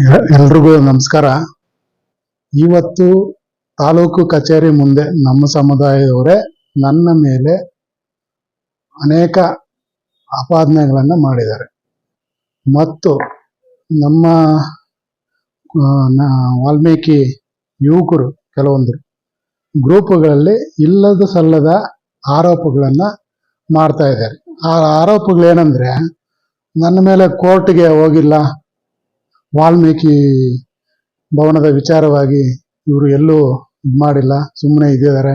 ಎಲ್ರಿಗೂ ನಮಸ್ಕಾರ. ಇವತ್ತು ತಾಲೂಕು ಕಚೇರಿ ಮುಂದೆ ನಮ್ಮ ಸಮುದಾಯದವರೇ ನನ್ನ ಮೇಲೆ ಅನೇಕ ಆಪಾದನೆಗಳನ್ನು ಮಾಡಿದ್ದಾರೆ. ಮತ್ತು ನಮ್ಮ ವಾಲ್ಮೀಕಿ ಯುವಕರು ಕೆಲವೊಂದು ಗ್ರೂಪ್ಗಳಲ್ಲಿ ಇಲ್ಲದ ಸಲ್ಲದ ಆರೋಪಗಳನ್ನು ಮಾಡ್ತಾ ಇದ್ದಾರೆ. ಆ ಆರೋಪಗಳೇನೆಂದರೆ, ನನ್ನ ಮೇಲೆ ಕೋರ್ಟ್ಗೆ ಹೋಗಿಲ್ಲ ವಾಲ್ಮೀಕಿ ಭವನದ ವಿಚಾರವಾಗಿ ಇವರು ಎಲ್ಲೂ ಇದು ಮಾಡಿಲ್ಲ ಸುಮ್ಮನೆ ಇದ್ದಿದ್ದಾರೆ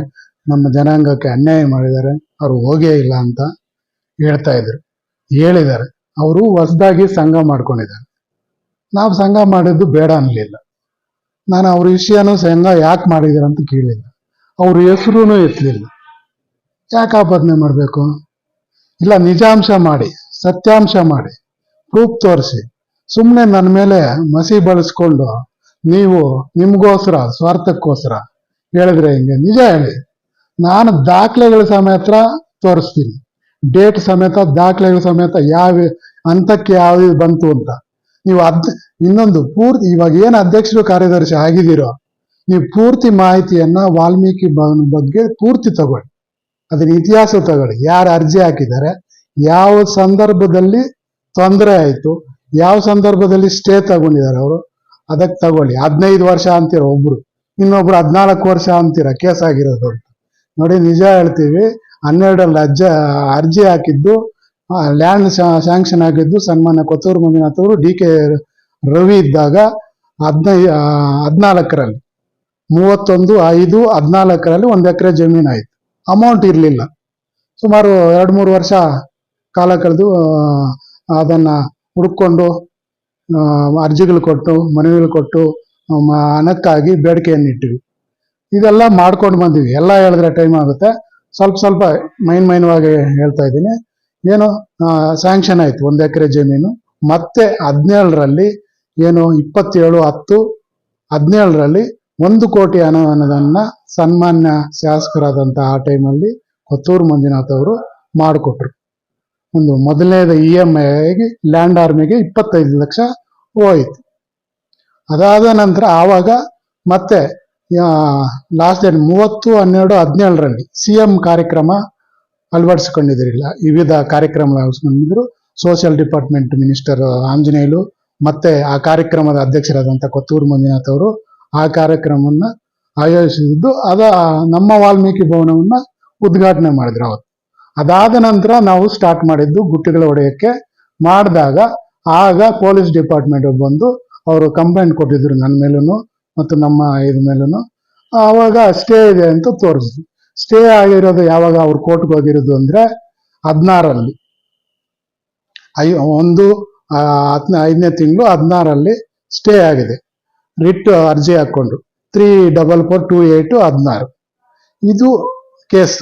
ನಮ್ಮ ಜನಾಂಗಕ್ಕೆ ಅನ್ಯಾಯ ಮಾಡಿದ್ದಾರೆ, ಅವರು ಹೋಗೇ ಇಲ್ಲ ಅಂತ ಹೇಳ್ತಾ ಇದ್ರು. ಹೇಳಿದ್ದಾರೆ. ಅವರು ಹೊಸದಾಗಿ ಸಂಘ ಮಾಡ್ಕೊಂಡಿದ್ದಾರೆ. ನಾವು ಸಂಘ ಮಾಡಿದ್ದು ಬೇಡ ಅನ್ನಲಿಲ್ಲ ನಾನು ಅವ್ರ ವಿಷಯನೂ ಸಂಘ ಯಾಕೆ ಮಾಡಿದಾರೆ ಅಂತ ಕೇಳಿಲ್ಲ. ಅವ್ರ ಹೆಸರೂ ಎತ್ತಲಿಲ್ಲ ಯಾಕೆ ಆಪಾದನೆ ಮಾಡಬೇಕು? ಇಲ್ಲ ನಿಜಾಂಶ ಮಾಡಿ, ಸತ್ಯಾಂಶ ಮಾಡಿ, ಪ್ರೂಫ್ ತೋರಿಸಿ. ಸುಮ್ಮನೆ ನನ್ನ ಮೇಲೆ ಮಸಿ ಬಳಸ್ಕೊಂಡು ನೀವು ನಿಮ್ಗೋಸ್ಕರ, ಸ್ವಾರ್ಥಕ್ಕೋಸ್ಕರ ಹೇಳಿದ್ರೆ ಹಿಂಗೆ? ನಿಜ ಹೇಳಿ. ನಾನು ದಾಖಲೆಗಳ ಸಮೇತ ತೋರಿಸ್ತೀನಿ. ಡೇಟ್ ಸಮೇತ, ದಾಖಲೆಗಳ ಸಮೇತ ಯಾವ ಹಂತಕ್ಕೆ ಯಾವ ಬಂತು ಅಂತ. ನೀವು ಅದ್, ಇನ್ನೊಂದು ಪೂರ್ತಿ, ಇವಾಗ ಏನು ಅಧ್ಯಕ್ಷರು ಕಾರ್ಯದರ್ಶಿ ಆಗಿದ್ದೀರೋ, ನೀವು ಪೂರ್ತಿ ಮಾಹಿತಿಯನ್ನ ವಾಲ್ಮೀಕಿ ಬಗ್ಗೆ ಪೂರ್ತಿ ತಗೊಳ್ಳಿ. ಅದನ್ನ ಇತಿಹಾಸ ತಗೊಳ್ಳಿ. ಯಾರು ಅರ್ಜಿ ಹಾಕಿದ್ದಾರೆ, ಯಾವ ಸಂದರ್ಭದಲ್ಲಿ ತೊಂದರೆ ಆಯಿತು ಯಾವ ಸಂದರ್ಭದಲ್ಲಿ ಸ್ಟೇ ತಗೊಂಡಿದ್ದಾರೆ ಅವರು? ಅದಕ್ಕೆ ತಗೊಳ್ಳಿ. ಹದಿನೈದು ವರ್ಷ ಅಂತೀರ ಒಬ್ರು. ಇನ್ನೊಬ್ರು ಹದಿನಾಲ್ಕು ವರ್ಷ ಅಂತೀರ ಕೇಸ್ ಆಗಿರೋದು ನೋಡಿ, ನಿಜ ಹೇಳ್ತೀವಿ. ಹನ್ನೆರಡರಲ್ಲಿ ಅಜ್ಜ ಅರ್ಜಿ ಹಾಕಿದ್ದು ಲ್ಯಾಂಡ್ ಸ್ಯಾಂಕ್ಷನ್ ಆಗಿದ್ದು ಸನ್ಮಾನ್ಯ ಕೊತ್ತೂರು ಮಂಜುನಾಥ್ ಅವರು ಡಿ ಕೆ ರವಿ ಇದ್ದಾಗ ಹದಿನೈ ಹದಿನಾಲ್ಕರಲ್ಲಿ. ಮೂವತ್ತೊಂದು, ಐದು, ಹದಿನಾಲ್ಕರಲ್ಲಿ ಒಂದು ಎಕರೆ ಜಮೀನು ಆಯಿತು. ಅಮೌಂಟ್ ಇರಲಿಲ್ಲ. ಸುಮಾರು ಎರಡು ಮೂರು ವರ್ಷ ಕಾಲ ಕಳೆದು ಅದನ್ನು ಹುಡುಕೊಂಡು ಅರ್ಜಿಗಳು ಕೊಟ್ಟು, ಮನವಿಗಳು ಕೊಟ್ಟು ಹಣಕ್ಕಾಗಿ ಬೇಡಿಕೆಯನ್ನು ಇಟ್ಟಿವಿ. ಇದೆಲ್ಲ ಮಾಡ್ಕೊಂಡು ಬಂದಿವಿ. ಎಲ್ಲ ಹೇಳಿದ್ರೆ ಟೈಮ್ ಆಗುತ್ತೆ. ಸ್ವಲ್ಪ ಸ್ವಲ್ಪ ಮೈನ್ ಮೈನ್ವಾಗಿ ಹೇಳ್ತಾ ಇದ್ದೀನಿ. ಏನು ಸ್ಯಾಂಕ್ಷನ್ ಆಯ್ತು. ಒಂದು ಎಕರೆ ಜಮೀನು. ಮತ್ತೆ ಹದಿನೇಳರಲ್ಲಿ ಏನು, ಇಪ್ಪತ್ತೇಳು, ಹತ್ತು, ಹದಿನೇಳರಲ್ಲಿ ಒಂದು ಕೋಟಿ ಅನುದಾನದನ್ನ ಸನ್ಮಾನ್ಯ ಶಾಸಕರಾದಂಥ ಆ ಟೈಮಲ್ಲಿ ಕೊತ್ತೂರು ಮಂಜುನಾಥ್ ಅವರು ಮಾಡಿಕೊಟ್ರು. ಒಂದು ಮೊದಲನೇದ ಇ ಎಂ ಐಗೆ ಲ್ಯಾಂಡ್ ಆರ್ಮಿಗೆ ಇಪ್ಪತ್ತೈದು ಲಕ್ಷ ಹೋಯಿತು. ಅದಾದ ನಂತರ ಆವಾಗ ಮತ್ತೆ ಲಾಸ್ಟ್ ಡೇಟ್ ಮೂವತ್ತು, ಹನ್ನೆರಡು, ಹದಿನೇಳರಲ್ಲಿ ಸಿ ಎಂ ಕಾರ್ಯಕ್ರಮ ಅಳವಡಿಸ್ಕೊಂಡಿದ್ರಿಲ್ಲ ವಿವಿಧ ಕಾರ್ಯಕ್ರಮ ಅಳವಡಿಸ್ಕೊಂಡಿದ್ರು. ಸೋಷಿಯಲ್ ಡಿಪಾರ್ಟ್ಮೆಂಟ್ ಮಿನಿಸ್ಟರ್ ಆಂಜನೇಯಲು, ಮತ್ತೆ ಆ ಕಾರ್ಯಕ್ರಮದ ಅಧ್ಯಕ್ಷರಾದಂಥ ಕೊತ್ತೂರು ಮಂಜುನಾಥ್ ಅವರು ಆ ಕಾರ್ಯಕ್ರಮವನ್ನು ಆಯೋಜಿಸಿದ್ದು. ಅದ, ನಮ್ಮ ವಾಲ್ಮೀಕಿ ಭವನವನ್ನು ಉದ್ಘಾಟನೆ ಮಾಡಿದ್ರು ಅವತ್ತು. ಅದಾದ ನಂತರ ನಾವು ಸ್ಟಾರ್ಟ್ ಮಾಡಿದ್ದು ಗುಟ್ಟಿಗಳ ಒಡೆಯಕ್ಕೆ ಮಾಡಿದಾಗ ಆಗ ಪೊಲೀಸ್ ಡಿಪಾರ್ಟ್ಮೆಂಟ್ ಬಂದು ಅವರು ಕಂಪ್ಲೇಂಟ್ ಕೊಟ್ಟಿದ್ರು ನನ್ನ ಮೇಲೂ ಮತ್ತು ನಮ್ಮ ಇದ್ರ ಮೇಲೂ ಆವಾಗ ಸ್ಟೇ ಇದೆ ಅಂತ ತೋರಿಸಿದ್ರು. ಸ್ಟೇ ಆಗಿರೋದು ಯಾವಾಗ ಅವ್ರು ಕೋರ್ಟ್ಗೆ ಹೋಗಿರೋದು ಅಂದ್ರೆ ಹದಿನಾರಲ್ಲಿ. ಐ ಒಂದು ಹತ್ನ ಐದನೇ ತಿಂಗಳು ಹದಿನಾರಲ್ಲಿ ಸ್ಟೇ ಆಗಿದೆ. ರಿಟ್ ಅರ್ಜಿ ಹಾಕೊಂಡು three double four two eight ಹದಿನಾರು. ಇದು ಕೇಸ್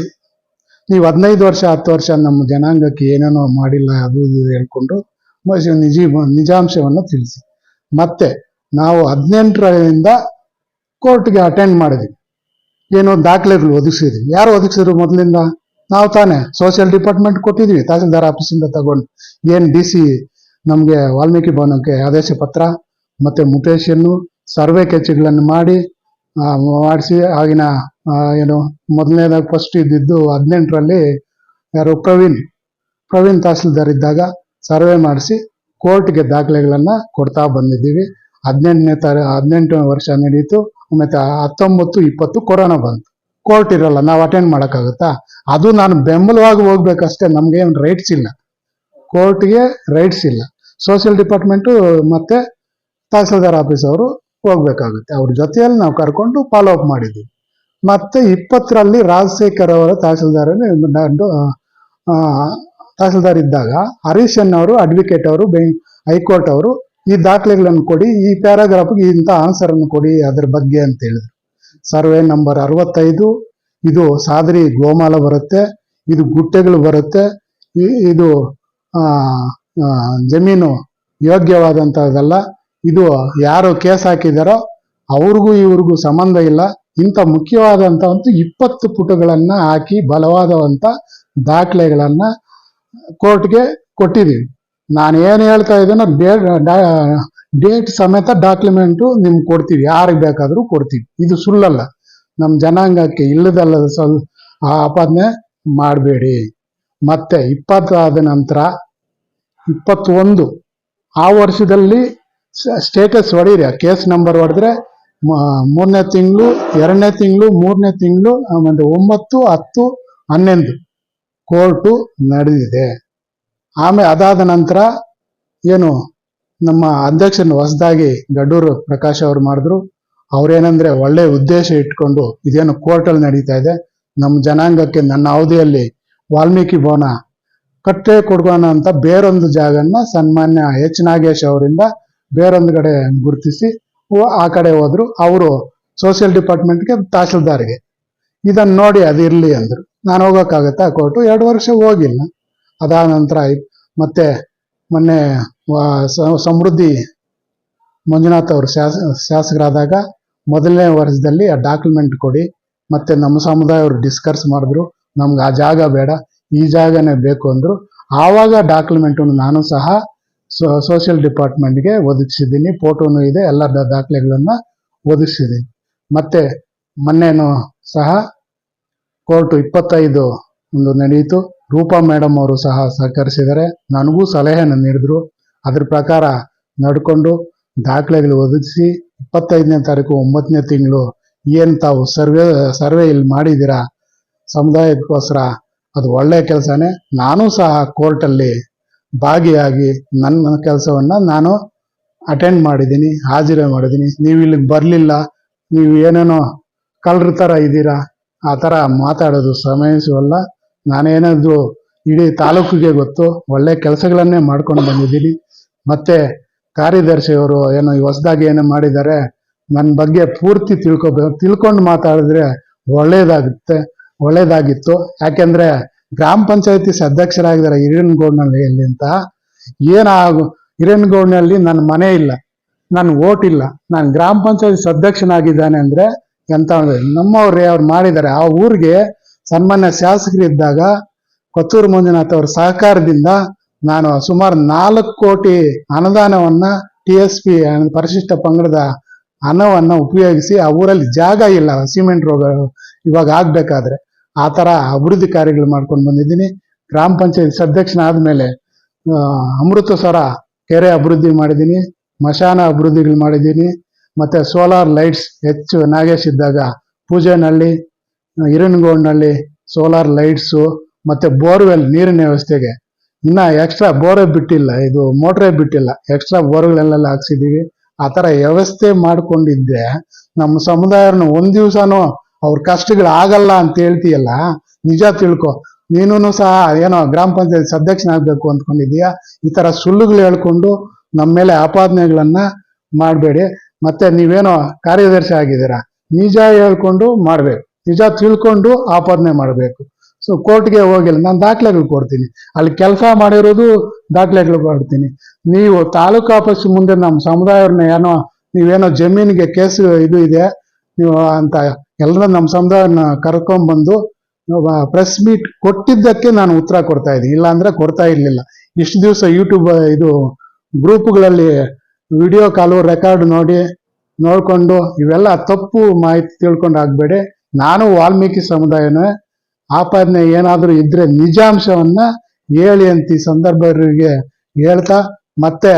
ನೀವು ಹದಿನೈದು ವರ್ಷ, ಹತ್ತು ವರ್ಷ ನಮ್ಮ ಜನಾಂಗಕ್ಕೆ ಏನೇನೋ ಮಾಡಿಲ್ಲ, ಅದು ಇದು ಹೇಳ್ಕೊಂಡು ನಿಜ, ನಿಜಾಂಶವನ್ನು ತಿಳಿಸಿ. ಮತ್ತೆ ನಾವು ಹದಿನೆಂಟರಿಂದ ಕೋರ್ಟ್ಗೆ ಅಟೆಂಡ್ ಮಾಡಿದ್ವಿ. ಏನೋ ದಾಖಲೆಗಳು ಒದಗಿಸಿದ್ವಿ. ಯಾರು ಒದಗಿಸಿದ್ರು ಮೊದಲಿಂದ? ನಾವು ತಾನೇ. ಸೋಷಿಯಲ್ ಡಿಪಾರ್ಟ್ಮೆಂಟ್ ಕೊಟ್ಟಿದ್ವಿ, ತಹಸೀಲ್ದಾರ್ ಆಫೀಸಿಂದ ತಗೊಂಡು. ಏನು ಡಿ ಸಿ ನಮಗೆ ವಾಲ್ಮೀಕಿ ಭವನಕ್ಕೆ ಆದೇಶ ಪತ್ರ, ಮತ್ತೆ ಮುಟೇಶನ್ನು ಸರ್ವೆ ಕೆಚ್ಚುಗಳನ್ನು ಮಾಡಿ ಮಾಡಿಸಿ, ಆಗಿನ ಏನು, ಮೊದಲನೇದಾಗಿ ಫಸ್ಟ್ ಇದ್ದಿದ್ದು ಹದಿನೆಂಟರಲ್ಲಿ ಯಾರು ಪ್ರವೀಣ್ ಪ್ರವೀಣ್ ತಹಸೀಲ್ದಾರ್ ಇದ್ದಾಗ ಸರ್ವೆ ಮಾಡಿಸಿ ಕೋರ್ಟ್ಗೆ ದಾಖಲೆಗಳನ್ನು ಕೊಡ್ತಾ ಬಂದಿದ್ದೀವಿ. ಹದಿನೆಂಟನೇ ತರ, ಹದಿನೆಂಟನೇ ವರ್ಷ ನಡೀತು ಮತ್ತೆ ಹತ್ತೊಂಬತ್ತು ಇಪ್ಪತ್ತು ಕೊರೋನಾ ಬಂತು. ಕೋರ್ಟ್ ಇರಲ್ಲ, ನಾವು ಅಟೆಂಡ್ ಮಾಡೋಕ್ಕಾಗುತ್ತಾ? ಅದು ನಾನು ಬೆಂಬಲವಾಗಿ ಹೋಗ್ಬೇಕಷ್ಟೇ, ನಮ್ಗೆ ಏನು ರೈಟ್ಸ್ ಇಲ್ಲ. ಕೋರ್ಟ್ಗೆ ರೈಟ್ಸ್ ಇಲ್ಲ. ಸೋಷಿಯಲ್ ಡಿಪಾರ್ಟ್ಮೆಂಟು ಮತ್ತೆ ತಹಸೀಲ್ದಾರ್ ಆಫೀಸ್ ಅವರು ಹೋಗ್ಬೇಕಾಗುತ್ತೆ. ಅವ್ರ ಜೊತೆಯಲ್ಲಿ ನಾವು ಕರ್ಕೊಂಡು ಫಾಲೋ ಅಪ್ ಮಾಡಿದ್ದೀವಿ. ಮತ್ತೆ ಇಪ್ಪತ್ತರಲ್ಲಿ ರಾಜಶೇಖರ್ ಅವರ ತಹಸೀಲ್ದಾರ್ ತಹಸೀಲ್ದಾರ್ ಇದ್ದಾಗ ಹರೀಶ್ ಅವರು ಅಡ್ವೊಕೇಟ್ ಅವರು ಹೈಕೋರ್ಟ್ ಅವರು ಈ ದಾಖಲೆಗಳನ್ನು ಕೊಡಿ, ಈ ಪ್ಯಾರಾಗ್ರಾಫ್ಗೆ ಇಂಥ ಆನ್ಸರ್ ಅನ್ನು ಕೊಡಿ, ಅದ್ರ ಬಗ್ಗೆ ಅಂತ ಹೇಳಿದ್ರು. ಸರ್ವೆ ನಂಬರ್ ಅರವತ್ತೈದು, ಇದು ಸಾದರಿ ಗೋಮಾಲ ಬರುತ್ತೆ, ಇದು ಗುಟ್ಟೆಗಳು ಬರುತ್ತೆ ಇದು ಜಮೀನು ಯೋಗ್ಯವಾದಂಥದ್ದಲ್ಲ ಇದು ಯಾರು ಕೇಸ್ ಹಾಕಿದಾರೋ, ಅವ್ರಿಗೂ ಇವ್ರಿಗೂ ಸಂಬಂಧ ಇಲ್ಲ ಇಂಥ ಮುಖ್ಯವಾದಂಥ ಒಂದು ಇಪ್ಪತ್ತು ಪುಟಗಳನ್ನು ಹಾಕಿ ಬಲವಾದವಂಥ ದಾಖಲೆಗಳನ್ನು ಕೋರ್ಟ್ಗೆ ಕೊಟ್ಟಿದ್ದೀವಿ. ನಾನು ಏನು ಹೇಳ್ತಾ ಇದ್ದೀನೋ ಡೇಟ್ ಸಮೇತ ಡಾಕ್ಯುಮೆಂಟು ನಿಮ್ಗೆ ಕೊಡ್ತೀವಿ, ಯಾರಿಗೆ ಬೇಕಾದರೂ ಕೊಡ್ತೀವಿ. ಇದು ಸುಳ್ಳಲ್ಲ. ನಮ್ಮ ಜನಾಂಗಕ್ಕೆ ಇಲ್ಲದಲ್ಲದ ಸ್ವಲ್ ಆಪಾದನೆ ಮಾಡಬೇಡಿ. ಮತ್ತೆ ಇಪ್ಪತ್ತಾದ ನಂತರ ಇಪ್ಪತ್ತೊಂದು, ಆ ವರ್ಷದಲ್ಲಿ ಸ್ಟೇಟಸ್ ಹೊಡೀರಿ. ಕೇಸ್ ನಂಬರ್ ಹೊಡೆದ್ರೆ ಮೂರನೇ ತಿಂಗಳು, ಎರಡನೇ ತಿಂಗಳು, ಮೂರನೇ ತಿಂಗಳು, ಆಮೇಲೆ ಒಂಬತ್ತು, ಹತ್ತು, ಹನ್ನೊಂದು ಕೋರ್ಟು ನಡೆದಿದೆ. ಆಮೇಲೆ ಅದಾದ ನಂತರ ಏನು ನಮ್ಮ ಅಧ್ಯಕ್ಷನ ಹೊಸದಾಗಿ ಗಡ್ಡೂರು ಪ್ರಕಾಶ್ ಅವರು ಮಾಡಿದ್ರು. ಅವ್ರೇನಂದ್ರೆ ಒಳ್ಳೆ ಉದ್ದೇಶ ಇಟ್ಕೊಂಡು ಇದೇನು ಕೋರ್ಟಲ್ಲಿ ನಡೀತಾ ಇದೆ. ನಮ್ಮ ಜನಾಂಗಕ್ಕೆ ನನ್ನ ಅವಧಿಯಲ್ಲಿ ವಾಲ್ಮೀಕಿ ಭವನ ಕಟ್ಟೆ ಕೊಡ್ಕೋಣ ಅಂತ ಬೇರೊಂದು ಜಾಗನ್ನ ಸನ್ಮಾನ್ಯ ಎಚ್ ನಾಗೇಶ್ ಅವರಿಂದ ಬೇರೊಂದು ಕಡೆ ಗುರುತಿಸಿ ಆ ಕಡೆ ಹೋದ್ರು. ಅವರು ಸೋಷಿಯಲ್ ಡಿಪಾರ್ಟ್ಮೆಂಟ್ಗೆ ತಹಸೀಲ್ದಾರ್ಗೆ ಇದನ್ನ ನೋಡಿ ಅದಿರಲಿ ಅಂದ್ರು. ನಾನು ಹೋಗೋಕ್ಕಾಗತ್ತಾ ಕೋರ್ಟು ಎರಡು ವರ್ಷ ಹೋಗಿಲ್ಲ. ಅದಾದ ನಂತರ. ಮತ್ತೆ ಮೊನ್ನೆ ಸಮೃದ್ಧಿ ಮಂಜುನಾಥ್ ಅವರು ಶಾಸ, ಶಾಸಕರಾದಾಗ ಮೊದಲನೇ ವರ್ಷದಲ್ಲಿ ಆ ಡಾಕ್ಯುಮೆಂಟ್ ಕೊಡಿ. ಮತ್ತೆ ನಮ್ಮ ಸಮುದಾಯ ಅವರು ಡಿಸ್ಕಸ್ ಮಾಡಿದ್ರು. ನಮ್ಗೆ ಆ ಜಾಗ ಬೇಡ, ಈ ಜಾಗನೇ ಬೇಕು ಅಂದ್ರು. ಆವಾಗ ಡಾಕ್ಯುಮೆಂಟ್ ನಾನು ಸಹ ಸೋಷಿಯಲ್ ಡಿಪಾರ್ಟ್ಮೆಂಟ್ಗೆ ಒದಗಿಸಿದ್ದೀನಿ. ಫೋಟೋನು ಇದೆ. ಎಲ್ಲ ದಾಖಲೆಗಳನ್ನು ಒದಗಿಸಿದ್ದೀನಿ. ಮತ್ತೆ ಮೊನ್ನೆನೂ ಸಹ ಕೋರ್ಟ್ ಇಪ್ಪತ್ತೈದು ಒಂದು ನಡೆಯಿತು. ರೂಪಾ ಮೇಡಮ್ ಅವರು ಸಹ ಸಹಕರಿಸಿದ್ದಾರೆ. ನನಗೂ ಸಲಹೆಯನ್ನು ನೀಡಿದ್ರು. ಅದ್ರ ಪ್ರಕಾರ ನಡ್ಕೊಂಡು ದಾಖಲೆಗಳು ಒದಗಿಸಿ ಇಪ್ಪತ್ತೈದನೇ ತಾರೀಕು ಒಂಬತ್ತನೇ ತಿಂಗಳು ಏನು ತಾವು ಸರ್ವೆ ಸರ್ವೆ ಇಲ್ಲಿ ಮಾಡಿದ್ದೀರಾ? ಸಮುದಾಯಕ್ಕೋಸ್ಕರ ಅದು ಒಳ್ಳೆಯ ಕೆಲಸನೇ. ನಾನು ಸಹ ಕೋರ್ಟಲ್ಲಿ ಭಾಗಿಯಾಗಿ ನನ್ನ ಕೆಲಸವನ್ನ ನಾನು ಅಟೆಂಡ್ ಮಾಡಿದ್ದೀನಿ, ಹಾಜಿರ ಮಾಡಿದ್ದೀನಿ. ನೀವು ಇಲ್ಲಿಗೆ ಬರಲಿಲ್ಲ, ನೀವು ಏನೇನೋ ಕಳ್ಳರ ಥರ ಇದ್ದೀರಾ, ಆ ಥರ ಮಾತಾಡೋದು ಸಮಯಿಸುವಲ್ಲ ನಾನೇನಾದ್ರು ಇಡೀ ತಾಲೂಕಿಗೆ ಗೊತ್ತು, ಒಳ್ಳೆ ಕೆಲಸಗಳನ್ನೇ ಮಾಡ್ಕೊಂಡು ಬಂದಿದ್ದೀನಿ. ಮತ್ತೆ ಕಾರ್ಯದರ್ಶಿಯವರು ಏನೋ ಹೊಸದಾಗಿ ಏನೋ ಮಾಡಿದ್ದಾರೆ ನನ್ನ ಬಗ್ಗೆ ಪೂರ್ತಿ ತಿಳ್ಕೊಬೇಕು ತಿಳ್ಕೊಂಡು ಮಾತಾಡಿದ್ರೆ ಒಳ್ಳೇದಾಗುತ್ತೆ, ಒಳ್ಳೇದಾಗಿತ್ತು. ಯಾಕೆಂದ್ರೆ ಗ್ರಾಮ ಪಂಚಾಯತಿ ಅಧ್ಯಕ್ಷರಾಗಿದ್ದಾರೆ ಹಿರಿಯನಗೌಡನಹಳ್ಳಿಯಲ್ಲಿ ಅಂತ. ಏನಾಗು ಹಿರಿಯನಗೌಡನಹಳ್ಳಿ ನನ್ನ ಮನೆ ಇಲ್ಲ, ನನ್ನ ಓಟ್ ಇಲ್ಲ, ನಾನು ಗ್ರಾಮ ಪಂಚಾಯತಿ ಅಧ್ಯಕ್ಷನಾಗಿದ್ದಾನೆ ಅಂದ್ರೆ ಎಂತ ನಮ್ಮವ್ರೆ ಅವ್ರು ಮಾಡಿದ್ದಾರೆ. ಆ ಊರಿಗೆ ಸನ್ಮಾನ್ಯ ಶಾಸಕರಿದ್ದಾಗ ಕೊತ್ತೂರು ಮಂಜುನಾಥ್ ಅವ್ರ ಸಹಕಾರದಿಂದ ನಾನು ಸುಮಾರು ನಾಲ್ಕು ಕೋಟಿ ಅನುದಾನವನ್ನ ಟಿ ಎಸ್ ಪಿ ಪರಿಶಿಷ್ಟ ಪಂಗಡದ ಹಣವನ್ನ ಉಪಯೋಗಿಸಿ ಆ ಊರಲ್ಲಿ ಜಾಗ ಇಲ್ಲ, ಸಿಮೆಂಟ್ ರೋಗ ಇವಾಗ ಆಗ್ಬೇಕಾದ್ರೆ. ಆ ಥರ ಅಭಿವೃದ್ಧಿ ಕಾರ್ಯಗಳು ಮಾಡ್ಕೊಂಡು ಬಂದಿದ್ದೀನಿ. ಗ್ರಾಮ ಪಂಚಾಯತ್ ಸದಸ್ಯನಾದ್ಮೇಲೆ ಮೇಲೆ ಅಮೃತಸರ ಕೆರೆ ಅಭಿವೃದ್ಧಿ ಮಾಡಿದ್ದೀನಿ, ಮಶಾನ ಅಭಿವೃದ್ಧಿಗಳು ಮಾಡಿದ್ದೀನಿ, ಮತ್ತೆ ಸೋಲಾರ್ ಲೈಟ್ಸ್ ಹೆಚ್ಚು ನಾಗೇಶ್ ಇದ್ದಾಗ ಪೂಜೆನಹಳ್ಳಿ ಇರನ್ಗೋಡ್ನಹಳ್ಳಿ ಸೋಲಾರ್ ಲೈಟ್ಸು, ಮತ್ತೆ ಬೋರ್ವೆಲ್ ನೀರಿನ ವ್ಯವಸ್ಥೆಗೆ. ಇನ್ನ ಎಕ್ಸ್ಟ್ರಾ ಬೋರೇ ಬಿಟ್ಟಿಲ್ಲ, ಇದು ಮೋಟ್ರೇ ಬಿಟ್ಟಿಲ್ಲ, ಎಕ್ಸ್ಟ್ರಾ ಬೋರ್ಗಳೆಲ್ಲ ಹಾಕ್ಸಿದ್ದೀವಿ. ಆ ಥರ ವ್ಯವಸ್ಥೆ ಮಾಡ್ಕೊಂಡಿದ್ದೆ ನಮ್ಮ ಸಮುದಾಯನ ಒಂದು ದಿವ್ಸನೂ ಅವ್ರ ಕಷ್ಟಗಳು ಆಗಲ್ಲ ಅಂತ ಹೇಳ್ತೀಯಲ್ಲ, ನಿಜ ತಿಳ್ಕೊ. ನೀನು ಸಹ ಏನೋ ಗ್ರಾಮ ಪಂಚಾಯತ್ ಅಧ್ಯಕ್ಷನಾಗಬೇಕು ಅಂದ್ಕೊಂಡಿದೀಯ ಈ ತರ ಸುಳ್ಳುಗಳು ಹೇಳ್ಕೊಂಡು ನಮ್ಮ ಮೇಲೆ ಆಪಾದನೆಗಳನ್ನ ಮಾಡಬೇಡಿ. ಮತ್ತೆ ನೀವೇನೋ ಕಾರ್ಯದರ್ಶಿ ಆಗಿದ್ದೀರಾ? ನಿಜ ಹೇಳ್ಕೊಂಡು ಮಾಡಬೇಕು. ನಿಜ ತಿಳ್ಕೊಂಡು ಆಪಾದನೆ ಮಾಡಬೇಕು. ಸೊ ಕೋರ್ಟ್ಗೆ ಹೋಗಿಲ್ಲ ನಾನು ದಾಖಲೆಗಳು ಕೊಡ್ತೀನಿ. ಅಲ್ಲಿ ಕೆಲಸ ಮಾಡಿರೋದು ದಾಖಲೆಗಳು ಕೊಡ್ತೀನಿ. ನೀವು ತಾಲೂಕು ಆಫೀಸ್ ಮುಂದೆ ನಮ್ಮ ಸಮುದಾಯವ್ರನ್ನ ಏನೋ, ನೀವೇನೋ ಜಮೀನಿಗೆ ಕೇಸ್ ಇದು ಇದೆ ನೀವು ಅಂತ ಎಲ್ಲರ ನಮ್ಮ ಸಮುದಾಯನ ಕರ್ಕೊಂಡ್ಬಂದು ಪ್ರೆಸ್ ಮೀಟ್ ಕೊಟ್ಟಿದ್ದಕ್ಕೆ ನಾನು ಉತ್ತರ ಕೊಡ್ತಾ ಇದ್ದೀನಿ ಇಲ್ಲ ಅಂದ್ರೆ ಕೊಡ್ತಾ ಇರಲಿಲ್ಲ. ಇಷ್ಟು ದಿವಸ ಯೂಟ್ಯೂಬ್ ಇದು ಗ್ರೂಪ್ಗಳಲ್ಲಿ ವಿಡಿಯೋ ಕಾಲು ರೆಕಾರ್ಡ್ ನೋಡಿ, ನೋಡ್ಕೊಂಡು, ಇವೆಲ್ಲ ತಪ್ಪು ಮಾಹಿತಿ ತಿಳ್ಕೊಂಡು ಆಗಬೇಡಿ. ನಾನು ವಾಲ್ಮೀಕಿ ಸಮುದಾಯನೇ. ಆಪಾದನೆ ಏನಾದರೂ ಇದ್ರೆ ನಿಜಾಂಶವನ್ನ ಹೇಳಿ ಅಂತ ಈ ಸಂದರ್ಭರಿಗೆ ಹೇಳ್ತಾ, ಮತ್ತೆ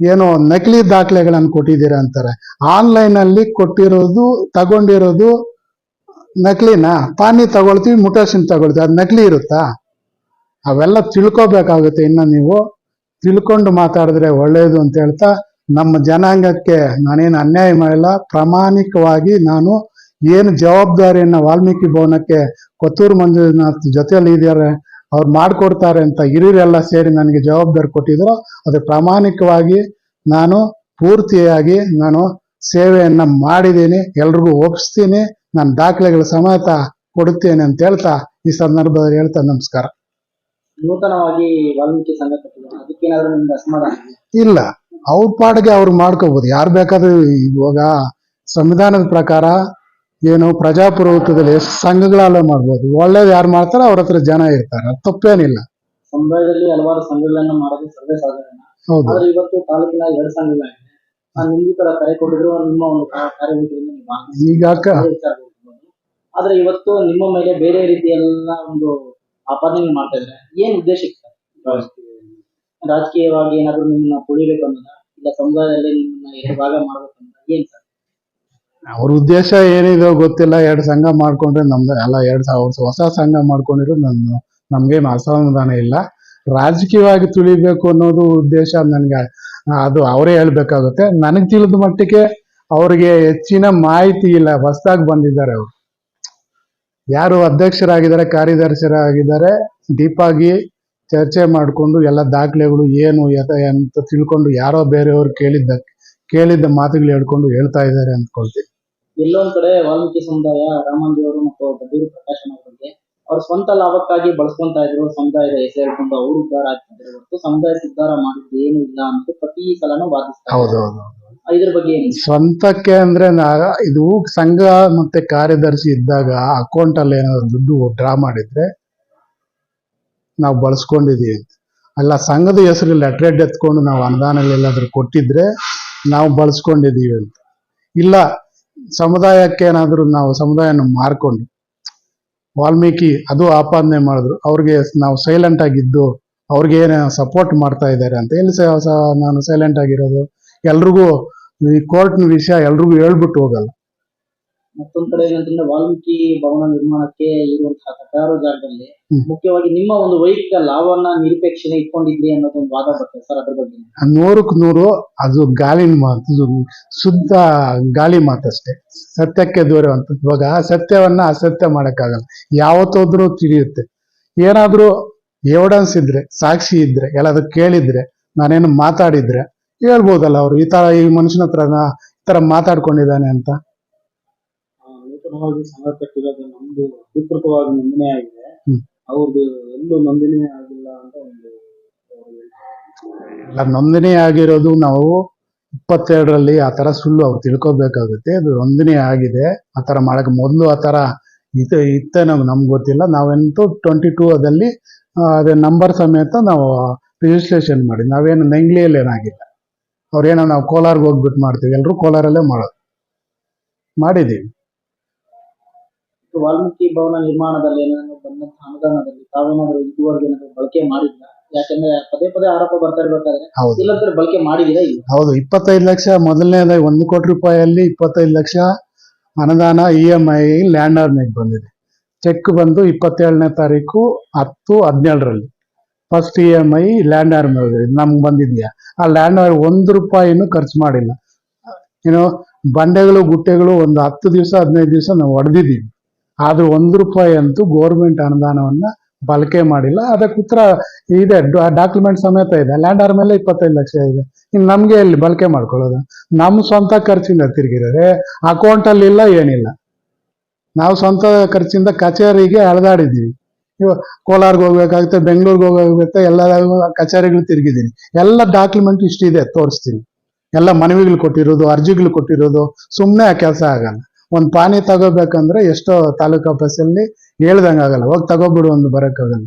ಏನೋ ನಕಲಿ ದಾಖಲೆಗಳನ್ನು ಕೊಟ್ಟಿದ್ದೀರಾ ಅಂತಾರೆ. ಆನ್ಲೈನ್ ಅಲ್ಲಿ ಕೊಟ್ಟಿರೋದು, ತಗೊಂಡಿರೋದು ನಕಲಿನ? ಪಾನಿ ತಗೊಳ್ತೀವಿ ಮುಟಾಸಿನ್ ತಗೊಳ್ತೀವಿ. ಅದು ನಕಲಿ ಇರುತ್ತಾ? ಅವೆಲ್ಲ ತಿಳ್ಕೊಬೇಕಾಗುತ್ತೆ ಇನ್ನು ನೀವು. ತಿಳ್ಕೊಂಡು ಮಾತಾಡಿದ್ರೆ ಒಳ್ಳೆಯದು ಅಂತ ಹೇಳ್ತಾ, ನಮ್ಮ ಜನಾಂಗಕ್ಕೆ ನಾನೇನು ಅನ್ಯಾಯ ಮಾಡಿಲ್ಲ. ಪ್ರಾಮಾಣಿಕವಾಗಿ ನಾನು ಏನು ಜವಾಬ್ದಾರಿಯನ್ನ ವಾಲ್ಮೀಕಿ ಭವನಕ್ಕೆ ಕೊತ್ತೂರು ಮಂಜುನಾಥ್ ಜೊತೆಯಲ್ಲಿ ಇದ್ದಾರೆ. ಅವ್ರು ಮಾಡ್ಕೊಡ್ತಾರೆ ಅಂತ ಹಿರಿಯರೆಲ್ಲ ಸೇರಿ ನನಗೆ ಜವಾಬ್ದಾರಿ ಕೊಟ್ಟಿದ್ರು. ಅದು ಪ್ರಾಮಾಣಿಕವಾಗಿ ನಾನು ಪೂರ್ತಿಯಾಗಿ ನಾನು ಸೇವೆಯನ್ನ ಮಾಡಿದ್ದೀನಿ. ಎಲ್ರಿಗೂ ಒಪ್ಪಿಸ್ತೀನಿ ನಾನು ದಾಖಲೆಗಳ ಸಮೇತ ಕೊಡುತ್ತೇನೆ ಅಂತ ಹೇಳ್ತಾ ಈ ಸಂದರ್ಭದಲ್ಲಿ ಹೇಳ್ತಾ ನಮಸ್ಕಾರ. ನೂತನವಾಗಿ ವಾಲ್ಮೀಕಿ ಸಂಘ? ಇಲ್ಲ. ಅವ್ರ ಪಾಡಿಗೆ ಅವ್ರು ಮಾಡ್ಕೋಬಹುದು ಯಾರು ಬೇಕಾದ್ರೂ ಇವಾಗ ಸಂವಿಧಾನದ ಪ್ರಕಾರ ಏನು ಪ್ರಜಾಪ್ರಭುತ್ವದಲ್ಲಿ ಸಂಘಗಳಲ್ಲ ಮಾಡ್ಬೋದು. ಒಳ್ಳೇದು ಯಾರು ಮಾಡ್ತಾರ ಅವ್ರ ಹತ್ರ ಜನ ಇರ್ತಾರೆ. ಅದು ತಪ್ಪೇನಿಲ್ಲ. ಸಮುದಾಯದಲ್ಲಿ ಹಲವಾರು ಸಂಘಗಳನ್ನ ಮಾಡೋದು ಸರ್ವೇ ಸಾಧಾರಣ. ಹೌದು. ಆದ್ರೆ ಇವತ್ತು ತಾಲೂಕಿನ ಎರಡು ಸಂಘಗಳಾಗಿದೆ ನಿಮ್ಗೂ ಕೂಡ ಕರೆ ಕೊಟ್ಟಿದ್ರು ನಿಮ್ಮ ಒಂದು ಕಾರ್ಯ ನೀವು ಭಾಗವಹಿಸಿ ಈಗ ಆದ್ರೆ ಇವತ್ತು ನಿಮ್ಮ ಮೇಲೆ ಬೇರೆ ರೀತಿಯೆಲ್ಲ ಒಂದು ಆಪಾದನೆ ಮಾಡ್ತಾ ಇದ್ರೆ ಏನ್ ಉದ್ದೇಶ ಸರ್? ರಾಜಕೀಯವಾಗಿ ಏನಾದ್ರು ನಿಮ್ಮನ್ನ ತುಳಿಬೇಕು ಅನ್ನೋದ ಇಲ್ಲ ಸಮುದಾಯದಲ್ಲಿ ನಿಮ್ಮನ್ನ ಎರಡು ಭಾಗ ಮಾಡ್ಬೇಕು ಅನ್ನೋದ ಏನ್ ಸರ್? ಅವ್ರ ಉದ್ದೇಶ ಏನಿದೋ ಗೊತ್ತಿಲ್ಲ. ಎರಡು ಸಂಘ ಮಾಡ್ಕೊಂಡ್ರೆ ನಮ್ದು ಅಲ್ಲ, ಎರಡು ಸಾವಿರ ಹೊಸ ಸಂಘ ಮಾಡ್ಕೊಂಡಿರೋ ನನ್ನ ನಮ್ಗೇನು ಅಸಮಾಧಾನ ಇಲ್ಲ. ರಾಜಕೀಯವಾಗಿ ತುಳಿಬೇಕು ಅನ್ನೋದು ಉದ್ದೇಶ ನನಗೆ, ಅದು ಅವರೇ ಹೇಳ್ಬೇಕಾಗುತ್ತೆ. ನನಗೆ ತಿಳಿದ ಮಟ್ಟಿಗೆ ಅವ್ರಿಗೆ ಹೆಚ್ಚಿನ ಮಾಹಿತಿ ಇಲ್ಲ. ಹೊಸದಾಗಿ ಬಂದಿದ್ದಾರೆ ಅವರು. ಯಾರು ಅಧ್ಯಕ್ಷರಾಗಿದ್ದಾರೆ, ಕಾರ್ಯದರ್ಶರಾಗಿದ್ದಾರೆ, ಡೀಪಾಗಿ ಚರ್ಚೆ ಮಾಡಿಕೊಂಡು ಎಲ್ಲ ದಾಖಲೆಗಳು ಏನು ಯಥ ಅಂತ ತಿಳ್ಕೊಂಡು ಯಾರೋ ಬೇರೆಯವರು ಕೇಳಿದ್ದ ಕೇಳಿದ್ದ ಮಾತುಗಳು ಹೇಳ್ಕೊಂಡು ಹೇಳ್ತಾ ಇದ್ದಾರೆ ಅಂದ್ಕೊಳ್ತೀನಿ. ಎಲ್ಲೊಂದ್ ಕಡೆ ವಾಲ್ಮೀಕಿ ಸಮುದಾಯ ರಾಮನ್ ದೇವರು ಮತ್ತು ಬದೂರು ಪ್ರಕಾಶನ್ ಅವ್ರ ಬಗ್ಗೆ ಅವ್ರ ಸ್ವಂತ ಲಾಭಕ್ಕಾಗಿ ಬಳಸ್ಕೊಂತ ಇದ್ರು ಸಮುದಾಯದ ಹೆಸರು ಹೇಳ್ಕೊಂಡು ಅವರು ಉದ್ಧಾರ ಆಗ್ತಿದ್ರು. ಹೊರತು ಸಮುದಾಯ ಉದ್ಧಾರ ಮಾಡಿದ್ದು ಏನು ಇಲ್ಲ ಅಂತ ಪ್ರತಿ ಸಲನೂ ವಾದಿಸ್ತಾರೆ ಹೌದು ಹೌದು ಇದ್ರ ಬಗ್ಗೆ ಏನು? ಸ್ವಂತಕ್ಕೆ ಅಂದ್ರೆ ನಾ ಇದು ಸಂಘ ಮತ್ತೆ ಕಾರ್ಯದರ್ಶಿ ಇದ್ದಾಗ ಅಕೌಂಟ್ ಅಲ್ಲಿ ಏನಾದ್ರು ದುಡ್ಡು ಡ್ರಾ ಮಾಡಿದ್ರೆ ನಾವು ಬಳಸ್ಕೊಂಡಿದೀವಿ ಅಂತ. ಅಲ್ಲ ಸಂಘದ ಹೆಸರು ಲೆಟ್ರೆಡ್ ಎತ್ಕೊಂಡು ನಾವು ಅನುದಾನ ಎಲ್ಲಾದ್ರೂ ಕೊಟ್ಟಿದ್ರೆ ನಾವು ಬಳಸ್ಕೊಂಡಿದೀವಿ ಅಂತ. ಇಲ್ಲ ಸಮುದಾಯಕ್ಕೆ ಏನಾದ್ರು ನಾವು ಸಮುದಾಯನ ಮಾರ್ಕೊಂಡು ವಾಲ್ಮೀಕಿ ಅದು ಆಪಾದನೆ ಮಾಡಿದ್ರು, ಅವ್ರಿಗೆ ನಾವು ಸೈಲೆಂಟ್ ಆಗಿದ್ದು, ಅವ್ರಿಗೆ ಸಪೋರ್ಟ್ ಮಾಡ್ತಾ ಇದ್ದಾರೆ ಅಂತ. ಎಲ್ಲಿ ಸ- ಸ- ನಾನು ಸೈಲೆಂಟ್ ಆಗಿರೋದು? ಎಲ್ರಿಗೂ ಈ ಕೋರ್ಟ್ನ ವಿಷಯ ಎಲ್ರಿಗೂ ಹೇಳ್ಬಿಟ್ಟು ಹೋಗಲ್ಲ. ಮತ್ತೊಂದ್ ಕಡೆ ಏನಂತಂದ್ರೆ ವಾಲ್ಮೀಕಿ ಭವನ ನಿರ್ಮಾಣಕ್ಕೆ ಇರುವಂತಹ ತಕರಾರು ಜಾಗದಲ್ಲಿ ಮುಖ್ಯವಾಗಿ ನಿಮ್ಮ ಒಂದು ವೈಯಕ್ತಿಕ ಲಾಭವನ್ನ ನಿರಪೇಕ್ಷಣೆ ಇಟ್ಕೊಂಡಿದ್ರಿ ಅನ್ನೋದೊಂದು ವಾದ ಬರ್ತದೆ ಸರ್ ಅದ್ರ ಬಗ್ಗೆ. ನೂರಕ್ಕೆ ನೂರು ಅದು ಗಾಳಿನ ಮಾತು ಶುದ್ಧ ಗಾಳಿ ಮಾತಷ್ಟೇ. ಸತ್ಯಕ್ಕೆ ದೂರ ಅಂತ. ಇವಾಗ ಸತ್ಯವನ್ನ ಅಸತ್ಯ ಮಾಡಕ್ಕಾಗಲ್ಲ. ಯಾವತ್ತೋದ್ರೂ ತಿಳಿಯುತ್ತೆ. ಏನಾದ್ರೂ ಎವಿಡೆನ್ಸ್ ಇದ್ರೆ ಸಾಕ್ಷಿ ಇದ್ರೆ ಎಲ್ಲಾದ್ರೂ ಕೇಳಿದ್ರೆ ನಾನೇನು ಮಾತಾಡಿದ್ರೆ ಹೇಳ್ಬೋದಲ್ಲ ಅವ್ರು. ಈ ತರ ಈ ಮನುಷ್ಯನ ಹತ್ರ ಈ ತರ ಮಾತಾಡ್ಕೊಂಡಿದ್ದಾನೆ ಅಂತ. ನೂತನವಾಗಿ ಸಂಘ ಕಟ್ಟಿರೋದು ನಮ್ದು ಅಧಿಕೃತವಾಗಿ ನೋಂದಣಿ ಆಗಿದೆ. ಅವ್ರದ್ದು ಎಲ್ಲೂ ನೋಂದಣಿ ಆಗಿಲ್ಲ ಅಂತ ಒಂದು ಎಲ್ಲ ನೋಂದಣಿ ಆಗಿರೋದು ನಾವು ಇಪ್ಪತ್ತೆರಡರಲ್ಲಿ ಆ ತರ ಸುಳ್ಳು ಅವ್ರು ತಿಳ್ಕೊಬೇಕಾಗುತ್ತೆ. ಅದು ನೋಂದಣಿ ಆಗಿದೆ. ಆ ತರ ಮಾಡಕ್ ಮೊದಲು ಆ ತರ ಇತ ಇತ್ತ ನಮ್ಗೆ ನಮ್ಗೆ ಗೊತ್ತಿಲ್ಲ. ನಾವಂತೂ ಟ್ವೆಂಟಿ ಟೂ ಅದಲ್ಲಿ ಅದೇ ನಂಬರ್ ಸಮೇತ ನಾವು ರಿಜಿಸ್ಟ್ರೇಷನ್ ಮಾಡಿ ನಾವೇನು ನೆಂಗ್ಲಿಯಲ್ಲಿ ಏನಾಗಿಲ್ಲ. ಅವ್ರೇನೋ ನಾವು ಕೋಲಾರ್ಗೆ ಹೋಗ್ಬಿಟ್ಟು ಮಾಡ್ತೀವಿ. ಎಲ್ಲರೂ ಕೋಲಾರಲ್ಲೇ ಮಾಡೋದು. ಮಾಡಿದ್ದೀವಿ. ವಾಲ್ಮೀಕಿ ಭವನ ನಿರ್ಮಾಣದಲ್ಲಿ ಏನಾದ್ರು ಬಂದಂತಹ ಅನುದಾನದಲ್ಲಿ ತಾವೇನಾದ್ರು ಇದುವರೆಗೆ ಏನಾದ್ರು ಬಳಕೆ ಮಾಡಿಲ್ಲ ಯಾಕಂದ್ರೆ ಪದೇ ಪದೇ ಆರೋಪ ಬರ್ತಾ ಇರ್ಬೇಕಾದ್ರೆ ಹೌದು. ಇಲ್ಲಂದ್ರೆ ಬಳಕೆ ಮಾಡಿದಿರ ಇಲ್ಲ ಹೌದು ಇಪ್ಪತ್ತೈದು ಲಕ್ಷ ಮೊದಲನೇದಾಗಿ ಒಂದು ಕೋಟಿ ರೂಪಾಯಿಯಲ್ಲಿ ಇಪ್ಪತ್ತೈದು ಲಕ್ಷ ಅನುದಾನ ಇ ಎಂ ಐ ಲ್ಯಾಂಡ್ ಮೇಲೆ ಬಂದಿದೆ. ಚೆಕ್ ಬಂದು ಇಪ್ಪತ್ತೇಳನೇ ತಾರೀಕು ಹತ್ತು ಹದಿನೇಳರಲ್ಲಿ. First E M I land ಆರ್ಮೇಜ್ ನಮ್ಗೆ ಬಂದಿದೆಯಾ? ಆ ಲ್ಯಾಂಡ್ ಆರ್ ಒಂದು ರೂಪಾಯಿನೂ ಖರ್ಚು ಮಾಡಿಲ್ಲ. ಏನು ಬಂಡೆಗಳು ಗುಟ್ಟೆಗಳು ಒಂದು ಹತ್ತು ದಿವಸ ಹದಿನೈದು ದಿವಸ ನಾವು ಹೊಡೆದಿದ್ದೀವಿ ಆದ್ರೂ ಒಂದು ರೂಪಾಯಿ ಅಂತೂ ಗೋರ್ಮೆಂಟ್ ಅನುದಾನವನ್ನ ಬಳಕೆ ಮಾಡಿಲ್ಲ. ಅದಕ್ಕೆ ಉತ್ತರ ಇದೆ. ಡಾಕ್ಯುಮೆಂಟ್ ಸಮೇತ ಇದೆ. ಲ್ಯಾಂಡ್ ಆರ್ ಮೇಲೆ ಇಪ್ಪತ್ತೈದು ಲಕ್ಷ ಇದೆ. ಇನ್ನು ನಮ್ಗೆ ಇಲ್ಲಿ ಬಳಕೆ ಮಾಡ್ಕೊಳ್ಳೋದು? ನಮ್ಮ ಸ್ವಂತ ಖರ್ಚಿಂದ ಅಕೌಂಟ್ ಅಲ್ಲಿ ಇಲ್ಲ, ಏನಿಲ್ಲ. ನಾವು ಸ್ವಂತ ಖರ್ಚಿಂದ ಕಚೇರಿಗೆ ಅಳೆದಾಡಿದ್ದೀವಿ. ಇವಾಗ ಕೋಲಾರ್ಗೆ ಹೋಗ್ಬೇಕಾಗುತ್ತೆ, ಬೆಂಗಳೂರಿಗೆ ಹೋಗ್ಬೇಕಾಗುತ್ತೆ, ಎಲ್ಲ ಕಚೇರಿಗಳು ತಿರುಗಿದ್ದೀನಿ. ಎಲ್ಲ ಡಾಕ್ಯುಮೆಂಟ್ ಇಷ್ಟಿದೆ, ತೋರಿಸ್ತೀನಿ. ಎಲ್ಲ ಮನವಿಗಳು ಕೊಟ್ಟಿರೋದು, ಅರ್ಜಿಗಳು ಕೊಟ್ಟಿರೋದು ಸುಮ್ಮನೆ ಆ ಕೆಲಸ ಆಗಲ್ಲ. ಒಂದು ಪಾನಿ ತಗೋಬೇಕಂದ್ರೆ ಎಷ್ಟೋ ತಾಲೂಕು ಆಫೀಸಲ್ಲಿ ಹೇಳ್ದಂಗಾಗಲ್ಲ ಹೋಗಿ ತಗೋಬಿಡು ಒಂದು ಬರೋಕ್ಕಾಗಲ್ಲ.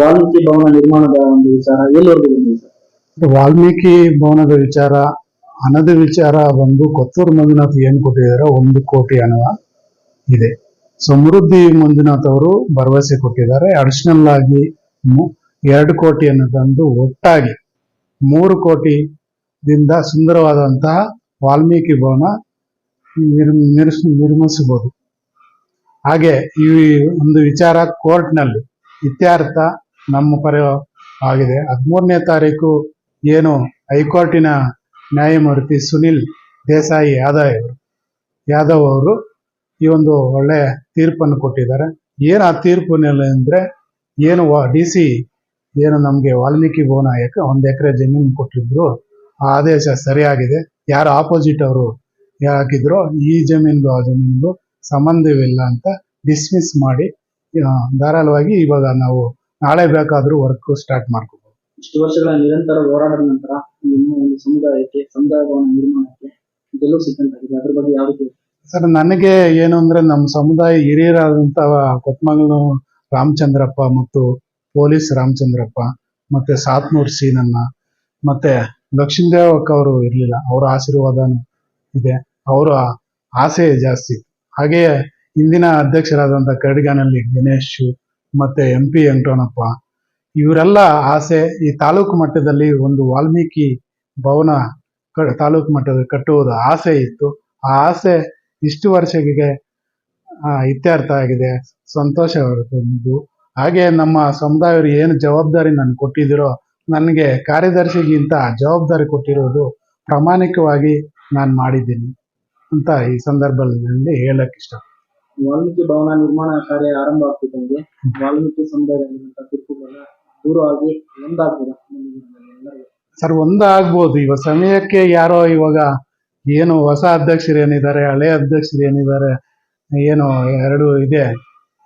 ವಾಲ್ಮೀಕಿ ಭವನ ನಿರ್ಮಾಣದ ಒಂದು ವಿಚಾರ ಎಲ್ಲಿವರೆಗೂ ಬಂದಿದೆ ಸರ್ ವಾಲ್ಮೀಕಿ ಭವನದ ವಿಚಾರ ಹಣದ ವಿಚಾರ ಬಂದು ಕೊತ್ತೂರು ಮಂಜುನಾಥ್ ಏನ್ ಕೊಟ್ಟಿದ್ದಾರೆ ಒಂದು ಕೋಟಿ ಹಣ ಇದೆ. ಸಮೃದ್ಧಿ ಮಂಜುನಾಥ್ ಅವರು ಭರವಸೆ ಕೊಟ್ಟಿದ್ದಾರೆ. ಅಡಿಷನಲ್ ಆಗಿ ಎರಡು ಎರಡು ಕೋಟಿಯನ್ನು ತಂದು ಒಟ್ಟಾಗಿ ಮೂರು ಕೋಟಿದಿಂದ ಸುಂದರವಾದಂತಹ ವಾಲ್ಮೀಕಿ ಭವನ ನಿರ್ ನಿರ್ಸ್, ನಿರ್ಮಿಸಬಹುದು. ಹಾಗೆ ಈ ಒಂದು ವಿಚಾರ ಕೋರ್ಟ್ನಲ್ಲಿ ಇತ್ಯರ್ಥ ನಮ್ಮ ಪರ ಆಗಿದೆ. ಹದಿಮೂರನೇ ತಾರೀಕು ಏನು ಹೈಕೋರ್ಟಿನ ನ್ಯಾಯಮೂರ್ತಿ ಸುನಿಲ್ ದೇಸಾಯಿ ಯಾದವ್ ಯಾದವ್ ಅವರು ಈ ಒಂದು ಒಳ್ಳೆ ತೀರ್ಪನ್ನು ಕೊಟ್ಟಿದ್ದಾರೆ. ಏನು ಆ ತೀರ್ಪಿನಲ್ಲಿ ಅಂದ್ರೆ ಏನು ಡಿ ಸಿ ಏನು ನಮಗೆ ವಾಲ್ಮೀಕಿ ಭವನ ಒಂದು ಎಕರೆ ಜಮೀನು ಕೊಟ್ಟಿದ್ರು, ಆ ಆದೇಶ ಸರಿಯಾಗಿದೆ. ಯಾರು ಆಪೋಸಿಟ್ ಅವರು ಹಾಕಿದ್ರು ಈ ಜಮೀನ್ಗೂ ಆ ಜಮೀನ್ಗೂ ಸಂಬಂಧವಿಲ್ಲ ಅಂತ ಡಿಸ್ಮಿಸ್ ಮಾಡಿ ಧಾರಾಳವಾಗಿ ಇವಾಗ ನಾವು ನಾಳೆ ಬೇಕಾದ್ರೂ ವರ್ಕ್ ಸ್ಟಾರ್ಟ್ ಮಾಡ್ಕೋಬಹುದು ಇಷ್ಟು ವರ್ಷಗಳ ನಿರಂತರ ಹೋರಾಟದ ನಂತರ ಒಂದು ಸಮುದಾಯಕ್ಕೆ ಸಮುದಾಯ ಭವನ ನಿರ್ಮಾಣಕ್ಕೆ ಗೆಲುವು ಸಿಕ್ಕಂತಾಗಿದೆ. ಅದ್ರ ಬಗ್ಗೆ ಯಾವ ರೀತಿ ಸರ್ ನನಗೆ ಏನು ಅಂದ್ರೆ ನಮ್ಮ ಸಮುದಾಯ ಹಿರಿಯರಾದಂತ ಕೊತ್ಮಂಗ್ಳೂರು ರಾಮಚಂದ್ರಪ್ಪ ಮತ್ತು ಪೊಲೀಸ್ ರಾಮಚಂದ್ರಪ್ಪ ಮತ್ತೆ ಸಾತ್ನೂರ್ ಸೀನನ್ನ ಮತ್ತೆ ಲಕ್ಷ್ಮೀದೇವಕ್ಕ ಅವರು ಇರಲಿಲ್ಲ. ಅವರ ಆಶೀರ್ವಾದನೂ ಇದೆ. ಅವರ ಆಸೆ ಜಾಸ್ತಿ. ಹಾಗೆಯೇ ಇಂದಿನ ಅಧ್ಯಕ್ಷರಾದಂಥ ಕರಡಿಗಾನಲ್ಲಿ ಗಣೇಶ್ ಮತ್ತೆ ಎಂ ಪಿ ಇವರೆಲ್ಲ ಆಸೆ ಈ ತಾಲೂಕು ಮಟ್ಟದಲ್ಲಿ ಒಂದು ವಾಲ್ಮೀಕಿ ಭವನ ತಾಲೂಕು ಮಟ್ಟದಲ್ಲಿ ಕಟ್ಟುವುದು ಆಸೆ ಇತ್ತು. ಆ ಆಸೆ ಇಷ್ಟು ವರ್ಷಕ್ಕೆ ಇತ್ಯರ್ಥ ಆಗಿದೆ. ಸಂತೋಷವಾಗುವುದು ಹಾಗೆ ನಮ್ಮ ಸಮುದಾಯವರು ಏನು ಜವಾಬ್ದಾರಿ ನನಗೆ ಕೊಟ್ಟಿದ್ದೀರೋ, ನನಗೆ ಕಾರ್ಯದರ್ಶಿಗಿಂತ ಜವಾಬ್ದಾರಿ ಕೊಟ್ಟಿರೋದು ಪ್ರಾಮಾಣಿಕವಾಗಿ ನಾನು ಮಾಡಿದ್ದೀನಿ ಅಂತ ಈ ಸಂದರ್ಭದಲ್ಲಿ ಹೇಳಕ್ ಇಷ್ಟ. ವಾಲ್ಮೀಕಿ ಭವನ ನಿರ್ಮಾಣ ಕಾರ್ಯ ಆರಂಭ ಆಗ್ತಿದ್ದಂಗೆ ವಾಲ್ಮೀಕಿ ಸಮುದಾಯದಲ್ಲಿರುವಂತಹ ತೀರ್ಪುಗಳ ದೂರ ಆಗಿ ಸರ್ ಒಂದಾಗ್ಬೋದು. ಇವಾಗ ಸಮಯಕ್ಕೆ ಯಾರೋ ಇವಾಗ ಏನು ಹೊಸ ಅಧ್ಯಕ್ಷರು ಏನಿದ್ದಾರೆ ಹಳೆ ಅಧ್ಯಕ್ಷರು ಏನಿದ್ದಾರೆ ಏನು ಎರಡು ಇದೆ.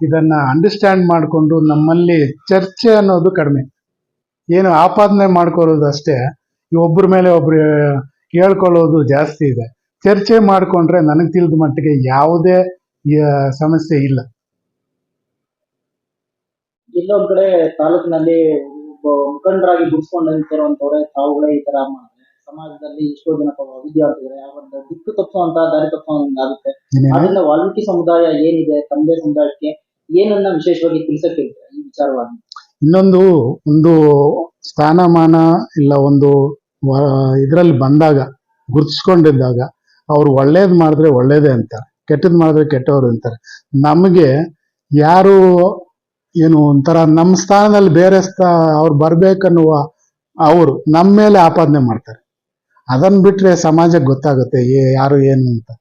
ಇದನ್ನ ಅಂಡರ್ಸ್ಟ್ಯಾಂಡ್ ಮಾಡಿಕೊಂಡು ನಮ್ಮಲ್ಲಿ ಚರ್ಚೆ ಅನ್ನೋದು ಕಡಿಮೆ. ಏನು ಆಪಾದನೆ ಮಾಡ್ಕೊಳ್ಳೋದು ಅಷ್ಟೇ. ಈ ಒಬ್ಬರ ಮೇಲೆ ಒಬ್ರು ಹೇಳ್ಕೊಳ್ಳೋದು ಜಾಸ್ತಿ ಇದೆ. ಚರ್ಚೆ ಮಾಡಿಕೊಂಡ್ರೆ ನನಗೆ ತಿಳಿದ ಮಟ್ಟಿಗೆ ಯಾವುದೇ ಸಮಸ್ಯೆ ಇಲ್ಲ. ಇಲ್ಲೊಂದ್ ಕಡೆ ತಾಲೂಕಿನಲ್ಲಿ ಒಬ್ಬ ಮುಖಂಡರಾಗಿ ಗುಡಿಸ್ಕೊಂಡು ನಿಂತಿರುವಂತವ್ರೆ ತಾವುಗಳೇ ಈ ತರ ಮಾಡಿದ್ರೆ ಸಮಾಜದಲ್ಲಿ ಎಷ್ಟೋ ಜನ ವಿದ್ಯಾರ್ಥಿಗಳು ಯಾವ ದಿಕ್ಕು ತಪ್ಪುವಂತ ದಾರಿ ತಪ್ಪೋ ಆಗುತ್ತೆ ಏನೇನು? ಆದ್ರಿಂದ ವಾಲ್ಮೀಕಿ ಸಮುದಾಯ ಏನಿದೆ ತಂದೆ ಸಮುದಾಯಕ್ಕೆ ಏನನ್ನ ವಿಶೇಷವಾಗಿ ತಿಳಿಸಕ್ಕೆ ಈ ವಿಚಾರವಾಗಿ? ಇನ್ನೊಂದು ಒಂದು ಸ್ಥಾನಮಾನ ಇಲ್ಲ ಒಂದು ಇದರಲ್ಲಿ ಬಂದಾಗ, ಗುರ್ತಿಸ್ಕೊಂಡಿದ್ದಾಗ, ಅವ್ರು ಒಳ್ಳೇದು ಮಾಡಿದ್ರೆ ಒಳ್ಳೇದೇ ಅಂತಾರೆ. ಕೆಟ್ಟದ್ದು ಮಾಡಿದ್ರೆ ಕೆಟ್ಟವರು ಅಂತಾರೆ. ನಮಗೆ ಯಾರು ಏನು ಒಂಥರ ನಮ್ಮ ಸ್ಥಾನದಲ್ಲಿ ಬೇರೆ ಸ್ಥಾ, ಅವ್ರು ಬರ್ಬೇಕನ್ನುವ ಅವರು ನಮ್ಮ ಮೇಲೆ ಆಪಾದನೆ ಮಾಡ್ತಾರೆ. ಅದನ್ನ ಬಿಟ್ರೆ ಸಮಾಜಕ್ಕೆ ಗೊತ್ತಾಗುತ್ತೆ ಏ- ಯಾರು ಏನು ಅಂತ.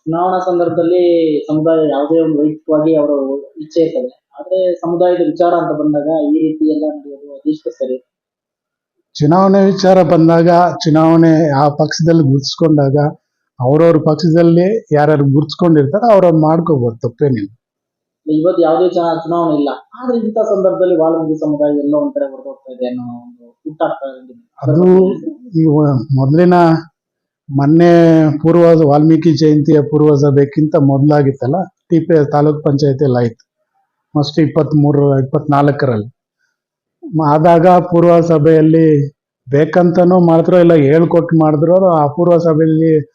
ಚುನಾವಣಾ ಸಂದರ್ಭದಲ್ಲಿ ಸಮುದಾಯ ಯಾವುದೇ ಒಂದು ವೈಯಕ್ತಿಕವಾಗಿ ಅವರ ಇಚ್ಛೆ ಇರ್ತದೆ. ಆದ್ರೆ ಸಮುದಾಯದ ವಿಚಾರ ಅಂತ ಬಂದಾಗ ಈ ರೀತಿ ಎಲ್ಲ ನಡೆಯೋದು ಅದೆಷ್ಟು ಸರಿ? ಚುನಾವಣೆ ವಿಚಾರ ಬಂದಾಗ ಚುನಾವಣೆ ಆ ಪಕ್ಷದಲ್ಲಿ ಗುರುತಿಸ್ಕೊಂಡಾಗ ಅವ್ರವ್ರ ಪಕ್ಷದಲ್ಲಿ ಯಾರ್ಯಾರು ಗುರ್ತಿಸ್ಕೊಂಡಿರ್ತಾರೋ ಅವ್ರವ್ರು ಮಾಡ್ಕೋಬೋದು ತಪ್ಪೇನಿಲ್ಲ. ಇವತ್ತು ಯಾವುದೇ ಚುನಾ- ಚುನಾವಣೆ ಇಲ್ಲ. ಆದ್ರೆ ಇಂಥ ಸಂದರ್ಭದಲ್ಲಿ ವಾಲ್ಮೀಕಿ ಸಮುದಾಯ ಎಲ್ಲೋ ಒಂದ್ ಕಡೆ ಹೊರಟೋಗ್ತಾ ಇದೆ ಅನ್ನೋ ಒಂದು ಹುಟ್ಟಾಗ್ತಾ ಇದೆ. ಅದು ಈ ಮೊದಲಿನ ಮೊನ್ನೆ ಪೂರ್ವ ವಾಲ್ಮೀಕಿ ಜಯಂತಿಯ ಪೂರ್ವ ಸಭೆಕ್ಕಿಂತ ಮೊದಲಾಗಿತ್ತಲ್ಲ ಟಿಪೆ ತಾಲೂಕ್ ಪಂಚಾಯತಿಯಲ್ಲಿ ಆಯ್ತು ಮೋಸ್ಟ್ ಇಪ್ಪತ್ತ್ಮೂರು ಇಪ್ಪತ್ನಾಲ್ಕರಲ್ಲಿ ಆದಾಗ ಪೂರ್ವ ಸಭೆಯಲ್ಲಿ ಬೇಕಂತನೂ ಮಾಡಿದ್ರು ಇಲ್ಲ ಹೇಳ್ಕೊಟ್ಟು ಮಾಡಿದ್ರು ಆ ಪೂರ್ವ ಸಭೆಯಲ್ಲಿ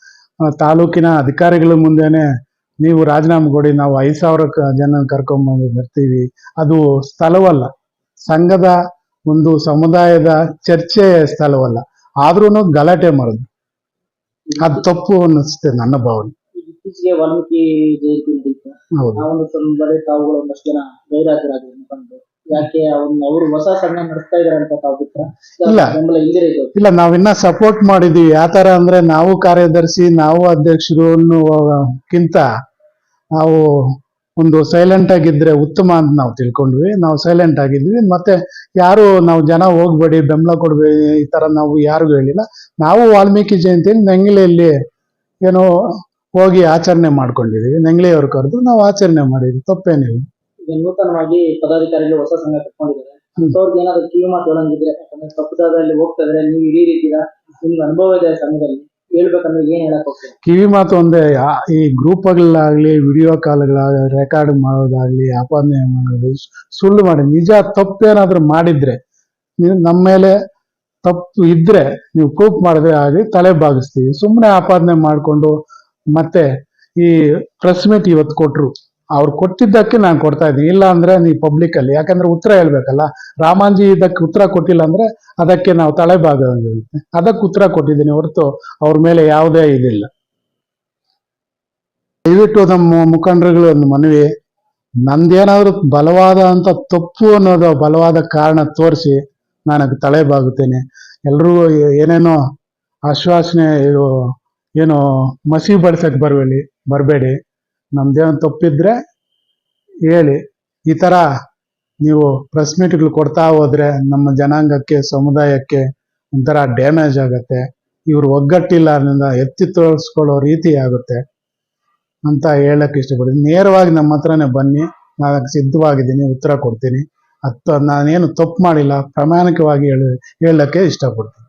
ತಾಲೂಕಿನ ಅಧಿಕಾರಿಗಳ ಮುಂದೆನೆ ನೀವು ರಾಜೀನಾಮೆ ಕೊಡಿ ನಾವು ಐದು ಸಾವಿರ ಜನ ಕರ್ಕೊಂಡ್ಬಂದು ಬರ್ತೀವಿ. ಅದು ಸ್ಥಳವಲ್ಲ. ಸಂಘದ ಒಂದು ಸಮುದಾಯದ ಚರ್ಚೆ ಸ್ಥಳವಲ್ಲ. ಆದ್ರೂ ಗಲಾಟೆ ಮಾಡುದು. ಅದು ತಪ್ಪು ಅನ್ನಿಸುತ್ತೆ ನನ್ನ ಭಾವನೆ. ಇತ್ತೀಚೆಗೆ ವಾಲ್ಮೀಕಿ ಜಯಂತಿ ನಡೀತು. ಹೌದು. ಯಾಕೆ ಅವ್ರನ್ನ ಅವರು ಹೊಸ ಸಂಘ ನಡೆಸ್ತಾ ಇದಾರೆ ಅಂತ ತಾವು ಬಿಟ್ರ? ಇಲ್ಲ. ಬೆಂಬಲ ಇಲ್ದಿರ ಇದು. ಇಲ್ಲ ನಾವಿನ್ನ ಸಪೋರ್ಟ್ ಮಾಡಿದೀವಿ. ಯಾವ ತರ ಅಂದ್ರೆ ನಾವು ಕಾರ್ಯದರ್ಶಿ ನಾವು ಅಧ್ಯಕ್ಷರು ಅನ್ನುವಕ್ಕಿಂತ ನಾವು ಒಂದು ಸೈಲೆಂಟ್ ಆಗಿದ್ರೆ ಉತ್ತಮ ಅಂತ ನಾವು ತಿಳ್ಕೊಂಡ್ವಿ. ನಾವು ಸೈಲೆಂಟ್ ಆಗಿದ್ವಿ. ಮತ್ತೆ ಯಾರು ನಾವು ಜನ ಹೋಗ್ಬೇಡಿ ಬೆಂಬಲ ಕೊಡ್ಬೇಡಿ ಈ ತರ ನಾವು ಯಾರಿಗೂ ಹೇಳಿಲ್ಲ. ನಾವು ವಾಲ್ಮೀಕಿ ಜಯಂತಿಯಲ್ಲಿ ನೆಂಗಿಲೆಯಲ್ಲಿ ಏನೋ ಹೋಗಿ ಆಚರಣೆ ಮಾಡ್ಕೊಂಡಿದೀವಿ. ನೆಂಗ್ಲೆಯವ್ರು ಕರೆದು ನಾವು ಆಚರಣೆ ಮಾಡಿದ್ವಿ. ತಪ್ಪೇನಿಲ್ಲ. ಈಗ ನೂತನವಾಗಿ ಪದಾಧಿಕಾರಿಗಳು ಹೊಸ ಸಂಘ ಕಟ್ಕೊಂಡಿದ್ದಾರೆ. ಅಂತವ್ರಿಗೆ ಏನಾದ್ರು ಕಿವಿ ಮಾತು ಹೇಳಂಗಿದ್ರೆ ಯಾಕಂದ್ರೆ ತಪ್ಪು ದಾರಿಯಲ್ಲಿ ಹೋಗ್ತಾ ಇದ್ರೆ ನೀವು ಇದೇ ರೀತಿಯ ನಿಮ್ಗೆ ಅನುಭವ ಇದೆ ಸಂಘದಲ್ಲಿ ಹೇಳ್ಬೇಕಂದ್ರೆ ಏನ್ ಹೇಳಕ್ ಹೋಗ್ತೀರಾ? ಕಿವಿ ಮಾತು ಒಂದೇ ಈ ಗ್ರೂಪ್ಗಳಾಗ್ಲಿ ವಿಡಿಯೋ ಕಾಲ್ಗಳಾಗಲಿ ರೆಕಾರ್ಡ್ ಮಾಡೋದಾಗ್ಲಿ ಆಪಾದನೆ ಮಾಡೋದು ಸುಳ್ಳು ಮಾಡಿ ನಿಜ ತಪ್ಪೇನಾದ್ರೂ ಮಾಡಿದ್ರೆ ನೀವು ನಮ್ಮ ಮೇಲೆ ತಪ್ಪು ಇದ್ರೆ ನೀವು ಪ್ರೂಫ್ ಮಾಡಿದ್ರೆ ಆಗಿ ತಲೆ ಬಾಗಿಸ್ತೀವಿ. ಸುಮ್ಮನೆ ಆಪಾದನೆ ಮಾಡಿಕೊಂಡು ಮತ್ತೆ ಈ ಪ್ರೆಸ್ ಮೀಟ್ ಇವತ್ತು ಕೊಟ್ರು. ಅವ್ರು ಕೊಟ್ಟಿದ್ದಕ್ಕೆ ನಾನು ಕೊಡ್ತಾ ಇದ್ದೀನಿ. ಇಲ್ಲ ಅಂದ್ರೆ ನೀವು ಪಬ್ಲಿಕ್ ಅಲ್ಲಿ. ಯಾಕಂದ್ರೆ ಉತ್ತರ ಹೇಳ್ಬೇಕಲ್ಲ, ರಾಮಾಂಜಿ ಇದಕ್ಕೆ ಉತ್ತರ ಕೊಟ್ಟಿಲ್ಲ ಅಂದ್ರೆ ಅದಕ್ಕೆ ನಾವು ತಲೆ ಭಾಗ ಅದಕ್ಕೆ ಉತ್ತರ ಕೊಟ್ಟಿದ್ದೀನಿ ಹೊರತು ಅವ್ರ ಮೇಲೆ ಯಾವುದೇ ಇದಿಲ್ಲ. ದಯವಿಟ್ಟು ನಮ್ಮ ಮುಖಂಡರುಗಳು ಒಂದು ಮನವಿ, ನಂದೇನಾದ್ರೂ ಬಲವಾದ ಅಂತ ತಪ್ಪು ಅನ್ನೋದು ಬಲವಾದ ಕಾರಣ ತೋರಿಸಿ ನಾನು ಅದಕ್ಕೆ ತಲೆ ಬಾಗುತ್ತೇನೆ ಎಲ್ಲರೂ ಏನೇನೋ ಆಶ್ವಾಸನೆ ಏನು ಮಸಿ ಬಡ್ಸಕ್ ಬರಬೇಡಿ ಬರಬೇಡಿ. ನಮ್ದೇನೋ ತಪ್ಪಿದ್ರೆ ಹೇಳಿ. ಈ ಥರ ನೀವು ಪ್ರೆಸ್ ಮೀಟ್ಗಳು ಕೊಡ್ತಾ ಹೋದ್ರೆ ನಮ್ಮ ಜನಾಂಗಕ್ಕೆ, ಸಮುದಾಯಕ್ಕೆ ಒಂಥರ ಡ್ಯಾಮೇಜ್ ಆಗುತ್ತೆ. ಇವ್ರು ಒಗ್ಗಟ್ಟಿಲ್ಲ, ಅದರಿಂದ ಎತ್ತಿ ತೋರಿಸ್ಕೊಳ್ಳೋ ರೀತಿ ಆಗುತ್ತೆ ಅಂತ ಹೇಳಕ್ಕೆ ಇಷ್ಟಪಡ್ತೀನಿ. ನೇರವಾಗಿ ನಮ್ಮ ಹತ್ರನೇ ಬನ್ನಿ, ನಾನು ಸಿದ್ಧವಾಗಿದ್ದೀನಿ, ಉತ್ತರ ಕೊಡ್ತೀನಿ. ಅಥವಾ ನಾನೇನು ತಪ್ಪು ಮಾಡಿಲ್ಲ, ಪ್ರಾಮಾಣಿಕವಾಗಿ ಹೇಳ, ಹೇಳಕ್ಕೆ ಇಷ್ಟಪಡ್ತೀನಿ.